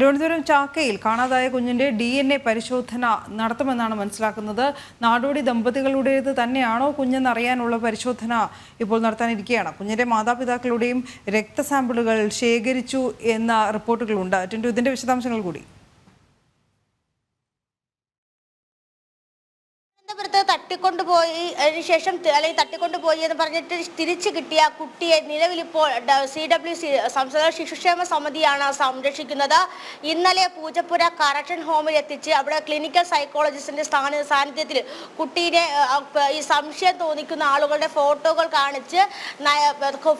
തിരുവനന്തപുരം ചാക്കയിൽ കാണാതായ കുഞ്ഞിന്റെ D N A പരിശോധന നടത്തുമെന്നാണ് മനസ്സിലാക്കുന്നത്. നാടോടി ദമ്പതികളുടേത് തന്നെയാണോ കുഞ്ഞെന്ന് അറിയാനുള്ള പരിശോധന ഇപ്പോൾ നടത്താനിരിക്കുകയാണ്. കുഞ്ഞിന്റെ മാതാപിതാക്കളുടെയും രക്തസാമ്പിളുകൾ ശേഖരിച്ചു എന്ന റിപ്പോർട്ടുകളുണ്ട്. ടിന്റു ഇതിന്റെ വിശദാംശങ്ങൾ കൂടി. തിരുവനന്തപുരത്ത് തട്ടിക്കൊണ്ടുപോയി അതിന് ശേഷം അല്ലെങ്കിൽ തട്ടിക്കൊണ്ടുപോയി എന്ന് പറഞ്ഞിട്ട് തിരിച്ചു കിട്ടിയ കുട്ടിയെ നിലവിലിപ്പോൾ സി ഡബ്ല്യു സി സംസ്ഥാന ശിശുക്ഷേമ സമിതിയാണ് സംരക്ഷിക്കുന്നത്. ഇന്നലെ പൂജപ്പുര കറക്ഷൻ ഹോമിൽ എത്തിച്ച് അവിടെ ക്ലിനിക്കൽ സൈക്കോളജിസ്റ്റിന്റെ സ്ഥാന സാന്നിധ്യത്തിൽ കുട്ടീനെ ഈ സംശയം തോന്നിക്കുന്ന ആളുകളുടെ ഫോട്ടോകൾ കാണിച്ച്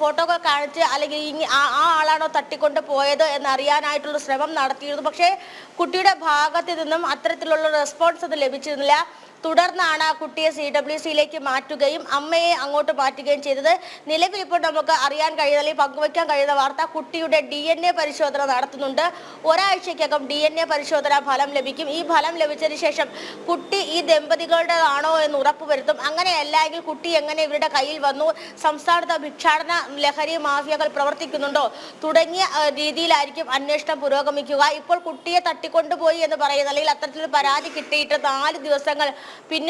ഫോട്ടോകൾ കാണിച്ച് അല്ലെങ്കിൽ ആ ആളാണോ തട്ടിക്കൊണ്ട് പോയത് എന്നറിയാനായിട്ടുള്ള ശ്രമം നടത്തിയിരുന്നു. പക്ഷേ കുട്ടിയുടെ ഭാഗത്ത് നിന്നും അത്തരത്തിലുള്ള റെസ്പോൺസ് ഒന്നും ലഭിച്ചിരുന്നില്ല. തുടർന്നാണ് ആ കുട്ടിയെ സി ഡബ്ല്യു സിയിലേക്ക് മാറ്റുകയും അമ്മയെ അങ്ങോട്ട് മാറ്റുകയും ചെയ്തത്. നിലവിൽ ഇപ്പോൾ നമുക്ക് അറിയാൻ കഴിയുന്ന അല്ലെങ്കിൽ പങ്കുവയ്ക്കാൻ കഴിയുന്ന വാർത്ത കുട്ടിയുടെ ഡി എൻ എ പരിശോധന നടത്തുന്നുണ്ട്. ഒരാഴ്ചയ്ക്കകം ഡി എൻ എ പരിശോധന ഫലം ലഭിക്കും. ഈ ഫലം ലഭിച്ചതിന് ശേഷം കുട്ടി ഈ ദമ്പതികളുടേതാണോ എന്ന് ഉറപ്പുവരുത്തും അങ്ങനെയല്ല എങ്കിൽ കുട്ടി എങ്ങനെ ഇവരുടെ കയ്യിൽ വന്നു? സംസ്ഥാനത്ത് ഭിക്ഷാടന ലഹരി മാഫിയകൾ പ്രവർത്തിക്കുന്നുണ്ടോ? തുടങ്ങിയ രീതിയിലായിരിക്കും അന്വേഷണം പുരോഗമിക്കുക. ഇപ്പോൾ കുട്ടിയെ തട്ടിക്കൊണ്ടുപോയി എന്ന് പറയുന്നത് അല്ലെങ്കിൽ അത്തരത്തിൽ പരാതി കിട്ടിയിട്ട് നാല് ദിവസങ്ങൾ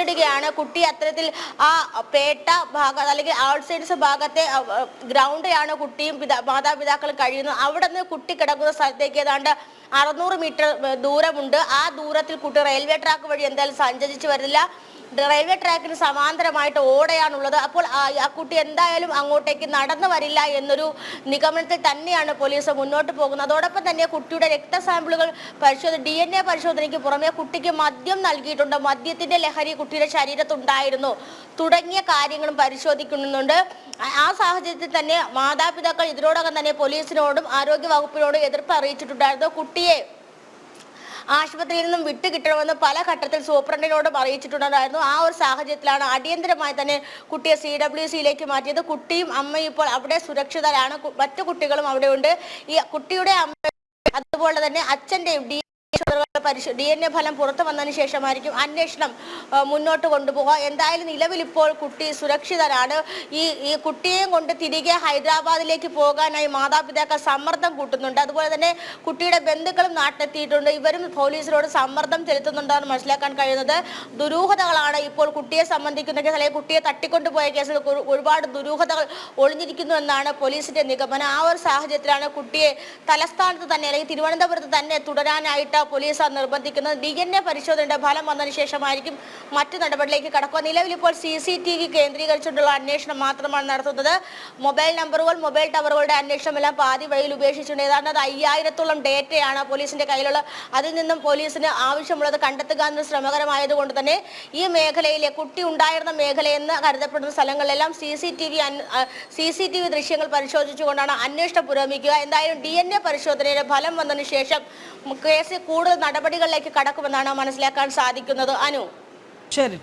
പിന്നിടുകയാണ്. കുട്ടി അത്തരത്തിൽ ആ പേട്ട ഭാഗം അല്ലെങ്കിൽ ഔട്ട്സൈഡ്സ് ഭാഗത്തെ ഗ്രൗണ്ടിലാണ് കുട്ടിയും പിതാ മാതാപിതാക്കളും കഴിയുന്നത്. അവിടെ നിന്ന് കുട്ടി കിടക്കുന്ന സ്ഥലത്തേക്ക് ഏതാണ്ട് അറുന്നൂറ് മീറ്റർ ദൂരമുണ്ട്. ആ ദൂരത്തിൽ കുട്ടി റെയിൽവേ ട്രാക്ക് വഴി എന്തായാലും സഞ്ചരിച്ചു വരില്ല. റെയിൽവേ ട്രാക്കിന് സമാന്തരമായിട്ട് ഓടയാണുള്ളത്. അപ്പോൾ ആ കുട്ടി എന്തായാലും അങ്ങോട്ടേക്ക് നടന്നു വരില്ല എന്നൊരു നിഗമനത്തിൽ തന്നെയാണ് പോലീസ് മുന്നോട്ട് പോകുന്നത്. അതോടൊപ്പം തന്നെ കുട്ടിയുടെ രക്തസാമ്പിളുകൾ പരിശോധന ഡി എൻ എ പരിശോധനയ്ക്ക് പുറമെ കുട്ടിക്ക് മദ്യം നൽകിയിട്ടുണ്ട്. മദ്യത്തിന്റെ ലഹരി കുട്ടിയുടെ ശരീരത്തുണ്ടായിരുന്നു. തുടങ്ങിയ കാര്യങ്ങളും പരിശോധിക്കുന്നുണ്ട്. ആ സാഹചര്യത്തിൽ തന്നെ മാതാപിതാക്കൾ ഇതിനോടകം തന്നെ പോലീസിനോടും ആരോഗ്യ വകുപ്പിനോടും എതിർപ്പ് അറിയിച്ചിട്ടുണ്ടായിരുന്നു. കുട്ടിയെ ആശുപത്രിയിൽ നിന്നും വിട്ടുകിട്ടണമെന്ന് പല ഘട്ടത്തിൽ സൂപ്രണ്ടിനോടും അറിയിച്ചിട്ടുണ്ടായിരുന്നു. ആ ഒരു സാഹചര്യത്തിലാണ് അടിയന്തരമായി തന്നെ കുട്ടിയെ സി ഡബ്ല്യു സിയിലേക്ക് മാറ്റിയത്. കുട്ടിയും അമ്മയും ഇപ്പോൾ അവിടെ സുരക്ഷിതരാണ്. മറ്റു കുട്ടികളും അവിടെയുണ്ട്. ഈ കുട്ടിയുടെ അമ്മ അതുപോലെ തന്നെ അച്ഛന്റെയും ഡി പരിശോ ഡി എൻ എ ഫലം പുറത്തു വന്നതിന് ശേഷമായിരിക്കും അന്വേഷണം മുന്നോട്ട് കൊണ്ടുപോകുക എന്തായാലും നിലവിൽ ഇപ്പോൾ കുട്ടി സുരക്ഷിതനാണ്. ഈ ഈ കുട്ടിയെയും കൊണ്ട് തിരികെ ഹൈദരാബാദിലേക്ക് പോകാനായി മാതാപിതാക്കൾ സമ്മർദ്ദം കൂട്ടുന്നുണ്ട്. അതുപോലെ തന്നെ കുട്ടിയുടെ ബന്ധുക്കളും നാട്ടിലെത്തിയിട്ടുണ്ട്. ഇവരും പോലീസിനോട് സമ്മർദ്ദം ചെലുത്തുന്നുണ്ടെന്ന് മനസ്സിലാക്കാൻ കഴിയുന്നത്. ദുരൂഹതകളാണ് ഇപ്പോൾ കുട്ടിയെ സംബന്ധിക്കുന്ന കേസ് അല്ലെങ്കിൽ കുട്ടിയെ തട്ടിക്കൊണ്ടുപോയ കേസിൽ ഒരുപാട് ദുരൂഹതകൾ ഒളിഞ്ഞിരിക്കുന്നു എന്നാണ് പോലീസിന്റെ നിഗമനം. ആ ഒരു സാഹചര്യത്തിലാണ് കുട്ടിയെ തലസ്ഥാനത്ത് തന്നെ അല്ലെങ്കിൽ തിരുവനന്തപുരത്ത് തന്നെ തുടരാനായിട്ട് പോലീസ് നിർബന്ധിക്കുന്നത് ഡി എൻ എ പരിശോധനയുടെ ഫലം വന്നതിന് ശേഷമായിരിക്കും മറ്റു നടപടിയിലേക്ക് കടക്കുക. നിലവിൽ ഇപ്പോൾ സി സി ടി വി കേന്ദ്രീകരിച്ചുകൊണ്ടുള്ള അന്വേഷണം മാത്രമാണ് നടത്തുന്നത്. മൊബൈൽ നമ്പറുകൾ മൊബൈൽ ടവറുകളുടെ അന്വേഷണം എല്ലാം പാതി വഴിയിൽ ഉപേക്ഷിച്ചിട്ടുണ്ട്. ഏതാണ്ട് അയ്യായിരത്തോളം ഡേറ്റയാണ് പോലീസിന്റെ കയ്യിലുള്ള. അതിൽ നിന്നും പോലീസിന് ആവശ്യമുള്ളത് കണ്ടെത്തുക എന്നത് ശ്രമകരമായതുകൊണ്ട് തന്നെ ഈ മേഖലയിലെ കുട്ടി ഉണ്ടായിരുന്ന മേഖലയെന്ന് കരുതപ്പെടുന്ന സ്ഥലങ്ങളിലെല്ലാം C C T V C C T V ദൃശ്യങ്ങൾ പരിശോധിച്ചുകൊണ്ടാണ് അന്വേഷണം പുരോഗമിക്കുക. എന്തായാലും ഡി എൻ എ പരിശോധനയുടെ ഫലം വന്നതിന് ശേഷം കേസ് കൂടുതൽ നടപടികളിലേക്ക് കടക്കുമെന്നാണ് മനസ്സിലാക്കാൻ സാധിക്കുന്നത്. അനു? ശരി